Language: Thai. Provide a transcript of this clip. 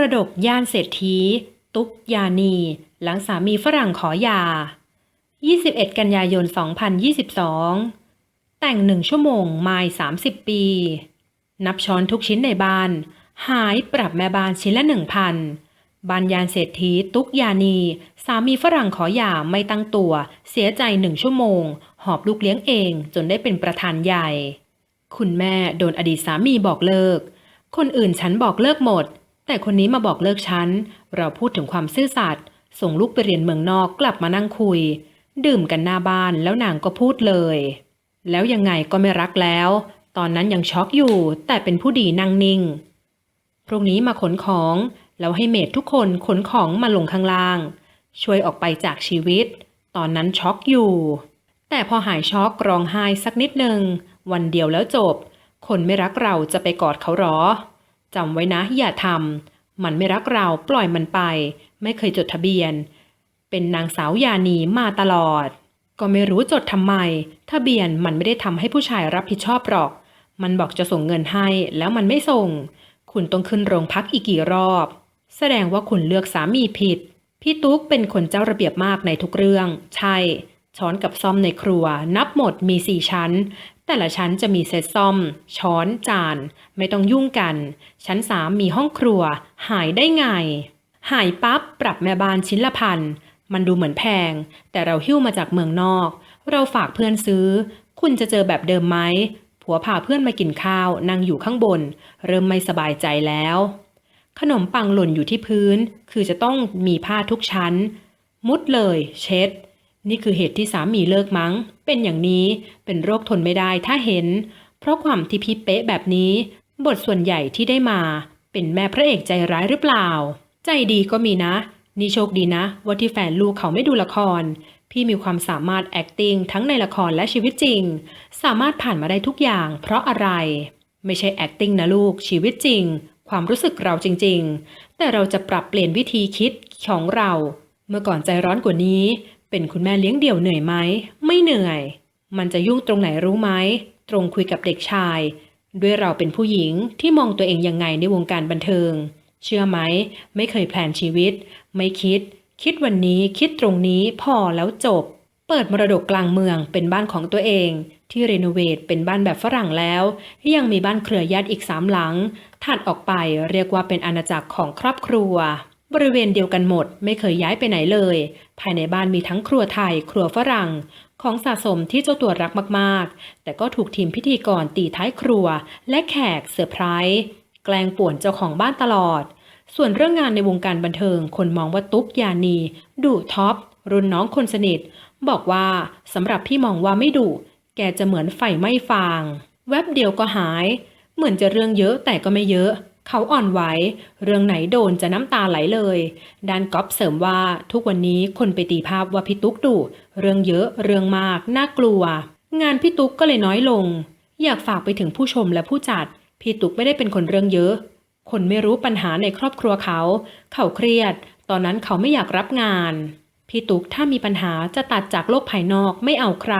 รดกย่านเศรษฐี ตุกยานี หลังสามีฝรั่งขอหย่า 21 กันยายน 2022 แต่งหนึ่งชั่วโมงไมล์30 ปี นับช้อนทุกชิ้นในบ้าน หายปรับแม่บ้านชิ้นละหนึ่งพันบานยานเศรษฐีตุกยานี สามีฝรั่งขอหย่าไม่ตั้งตัว เสียใจหนึ่งชั่วโมง หอบลูกเลี้ยงเองจนได้เป็นประธานใหญ่ คุณแม่โดนอดีตสามีบอกเลิก คนอื่นฉันบอกเลิกหมด แต่คนนี้มาบอกเลิกฉัน เราพูดถึงความซื่อสัตย์ส่งลูกไปเรียนเมืองนอกกลับมานั่งคุย ดื่มกันหน้าบ้านแล้วนางก็พูดเลย แล้วยังไงก็ไม่รักแล้ว ตอนนั้นยังช็อกอยู่ แต่เป็นผู้ดีนั่งนิ่ง พรุ่งนี้มาขนของ แล้วให้เมดทุกคนขนของมาลงข้างล่าง ช่วยออกไปจากชีวิต ตอนนั้นช็อกอยู่ แต่พอหายช็อกร้องไห้สักนิดหนึ่งวันเดียวแล้วจบ คนไม่รักเราจะไปกอดเขาหรอจำไว้นะอย่าทำ มันไม่รักเราปล่อยมันไป ไม่เคยจดทะเบียน เป็นนางสาวยานีมาตลอด ก็ไม่รู้จดทำไม ทะเบียนมันไม่ได้ทำให้ผู้ชายรับผิดชอบหรอก มันบอกจะส่งเงินให้แล้วมันไม่ส่ง คุณต้องขึ้นโรงพักอีกกี่รอบ แสดงว่าคุณเลือกสามีผิด พี่ตุ๊กเป็นคนเจ้าระเบียบมากในทุกเรื่อง ใช่ช้อนกับซ่อมในครัว นับหมดมีสี่ชั้น แต่ละชั้นจะมีเซตซ่อม ช้อน จาน ไม่ต้องยุ่งกัน ชั้นสามมีห้องครัว หายได้ไง หายปั๊บปรับแม่บ้านชิ้นละพัน มันดูเหมือนแพง แต่เราหิ้วมาจากเมืองนอก เราฝากเพื่อนซื้อ คุณจะเจอแบบเดิมไหม ผัวพาเพื่อนมากินข้าว นั่งอยู่ข้างบน เริ่มไม่สบายใจแล้ว ขนมปังหล่นอยู่ที่พื้น คือจะต้องมีผ้าทุกชั้น มุดเลย เช็ด นี่คือเหตุที่สามีเลิกมั้ง เป็นอย่างนี้เป็นโรคทนไม่ได้ถ้าเห็น เพราะความที่พี่เป๊ะแบบนี้ บทส่วนใหญ่ที่ได้มา เป็นแม่พระเอกใจร้ายหรือเปล่า ใจดีก็มีนะ นี่โชคดีนะ ว่าที่แฟนลูกเขาไม่ดูละคร พี่มีความสามารถ acting ทั้งในละครและชีวิตจริง สามารถผ่านมาได้ทุกอย่าง เพราะอะไร ไม่ใช่ acting นะลูกชีวิตจริง ความรู้สึกเราจริง ๆ แต่เราจะปรับเปลี่ยนวิธีคิดของเรา เมื่อก่อนใจร้อนกว่านี้ เป็นคุณแม่เลี้ยงเดี่ยวเหนื่อยไหม ไม่เหนื่อย มันจะยุ่งตรงไหนรู้ไหม ตรงคุยกับเด็กชาย ด้วยเราเป็นผู้หญิงที่มองตัวเองยังไงในวงการบันเทิง เชื่อไหม ไม่เคยแพลนชีวิต ไม่คิด คิดวันนี้คิดตรงนี้พอแล้วจบ เปิดมรดกกลางเมืองเป็นบ้านของตัวเอง ที่รีโนเวทเป็นบ้านแบบฝรั่งแล้ว ยังมีบ้านเครือญาติอีกสามหลังถัดออกไปเรียกว่าเป็นอาณาจักรของครอบครัว บริเวณเดียวกันหมดไม่เคยย้ายไปไหนเลย ภายในบ้านมีทั้งครัวไทย ครัวฝรั่ง ของสะสมที่เจ้าตัวรักมากๆ แต่ก็ถูกทีมพิธีกรตีท้ายครัว และแขกเซอร์ไพรส์แกล้งป่วนเจ้าของบ้านตลอด ส่วนเรื่องงานในวงการบันเทิง คนมองว่าตุ๊กยานีดุท็อปรุ่นน้องคนสนิท บอกว่าสำหรับพี่มองว่าไม่ดุแกจะเหมือนไฟไหม้ฟาง แวบเดียวก็หาย เหมือนจะเรื่องเยอะแต่ก็ไม่เยอะ เขาอ่อนไหว เรื่องไหนโดนจะน้ำตาไหลเลย ด้านก๊อฟเสริมว่าทุกวันนี้คนไปตีภาพว่าพี่ตุ๊กดุเรื่องเยอะเรื่องมาก น่ากลัว งานพี่ตุ๊กก็เลยน้อยลง อยากฝากไปถึงผู้ชมและผู้จัด พี่ตุ๊กไม่ได้เป็นคนเรื่องเยอะ คนไม่รู้ปัญหาในครอบครัวเขา เขาเครียด ตอนนั้นเขาไม่อยากรับงาน พี่ตุ๊กถ้ามีปัญหาจะตัดจากโลกภายนอกไม่เอาใคร